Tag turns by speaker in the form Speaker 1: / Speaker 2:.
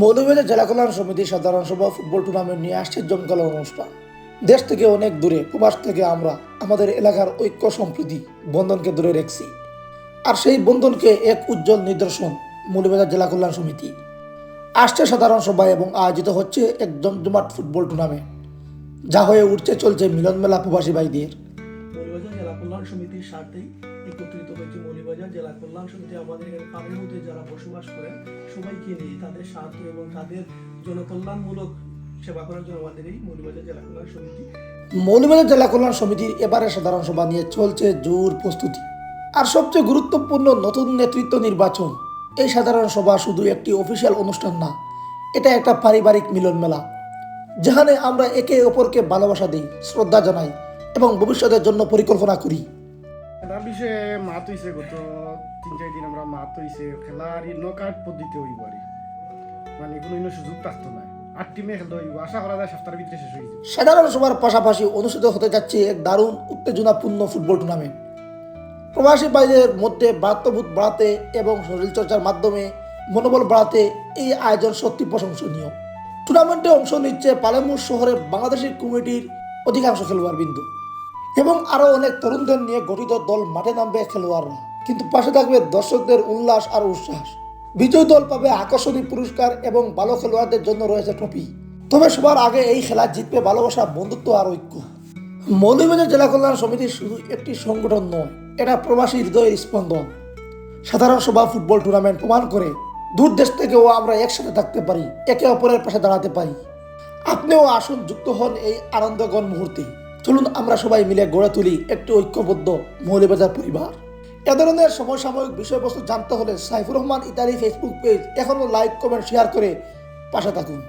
Speaker 1: মৌলভীবাজার জেলা কল্যাণ সমিতি সাধারণ সভা, ফুটবল টুর্নামেন্ট নিয়ে আসছে জমকালো অনুষ্ঠান। দেশ থেকে অনেক দূরে, প্রবাস থেকে আমরা, আমাদের এলাকার ঐক্য সম্প্রীতি বন্ধনকে দূরে রেখেছি। আর সেই বন্ধনকে এক উজ্জ্বল নিদর্শন মৌলভীবাজার জেলা কল্যাণ সমিতি। আসছে সাধারণ সভা এবং আয়োজিত হচ্ছে এক জমজমাট ফুটবল টুর্নামেন্ট। যা হয়ে উঠছে, চলছে মিলন মেলা প্রবাসী ভাইদের।
Speaker 2: মৌলিবাজার কল্যাণ সমিতির স্বার্থেই একত্রিত হয়েছে মৌলিবাজার জেলা কল্যাণ সমিতি, আমাদের এখানে পাড়ের মধ্যে যারা বসবাস করেন, সবাইকে নিয়ে তাদের স্বার্থ এবং তাদের জনকল্যাণমূলক সেবা করার জন্য আমাদের এই মৌলিবাজার জেলা কল্যাণ সমিতি।
Speaker 1: মৌলভীবাজার জেলা কল্যাণ সমিতির এবারে সাধারণ সভা নিয়ে চলছে জোর প্রস্তুতি। আর সবচেয়ে গুরুত্বপূর্ণ নতুন নেতৃত্ব নির্বাচন। এই সাধারণ সভা শুধু একটি অফিসিয়াল অনুষ্ঠান না, এটা একটা পারিবারিক মিলন মেলা যেখানে আমরা একে অপরকে ভালোবাসা দিই, শ্রদ্ধা জানাই এবং ভবিষ্যতের জন্য পরিকল্পনা করি।
Speaker 3: এটার বিষয়ে মাত হইছে গত তিন চার দিন আমরা মাত হইছে খেলার নকাট পদ্ধতি হইব আর মানে কোনো সুযোগ থাকতো না আট টিমে খেলতে হইব আশা করা যায় সপ্তাহের ভিতরে শেষ হয়ে যাবে।
Speaker 1: সাধারণ সভার পাশাপাশি অনুষ্ঠিত হতে যাচ্ছে এক দারুণ উত্তেজনাপূর্ণ ফুটবল টুর্নামেন্ট প্রবাসী ভাইদের মধ্যে বার্তাবোধ বাড়াতে এবং শরীরচর্চার মাধ্যমে মনোবল বাড়াতে এই আয়োজন সত্যি প্রশংসনীয়। টুর্নামেন্টে অংশ নিচ্ছে পালেমুর শহরের বাংলাদেশি কমিটির অধিকাংশ খেলোয়াড় বিন্দু এবং আরও অনেক তরুণদের নিয়ে গঠিত দল মাঠে নামবে খেলোয়াড়রা। কিন্তু পাশে থাকবে দর্শকদের উল্লাস আর উচ্ছ্বাস বিজয়ী দল পাবে আকর্ষণীয় পুরস্কার এবং ভালো খেলোয়াড়দের জন্য রয়েছে ট্রফি। তবে সবার আগে এই খেলা জিতবে ভালোবাসা, বন্ধুত্ব আর ঐক্য। মৌলভীবাজার জেলা কল্যাণ সমিতি শুধু একটি সংগঠন নয়, এটা প্রবাসী হৃদয়ের স্পন্দন। সাধারণ সভা, ফুটবল টুর্নামেন্ট প্রমাণ করে দূর দেশ থেকেও আমরা একসাথে থাকতে পারি, একে অপরের পাশে দাঁড়াতে পারি। আপনিও আসুন যুক্ত হন এই আনন্দগণ মুহূর্তে। চলুন আমরা সবাই মিলে গড়ে তুলি একটি ঐক্যবদ্ধ মৌলভীবাজার পরিবার। এ ধরনের সমসাময়িক বিষয়বস্তু জানতে হলে Saifur Rahman Italy Facebook page এখনও লাইক কমেন্ট শেয়ার করে পাশে থাকুন।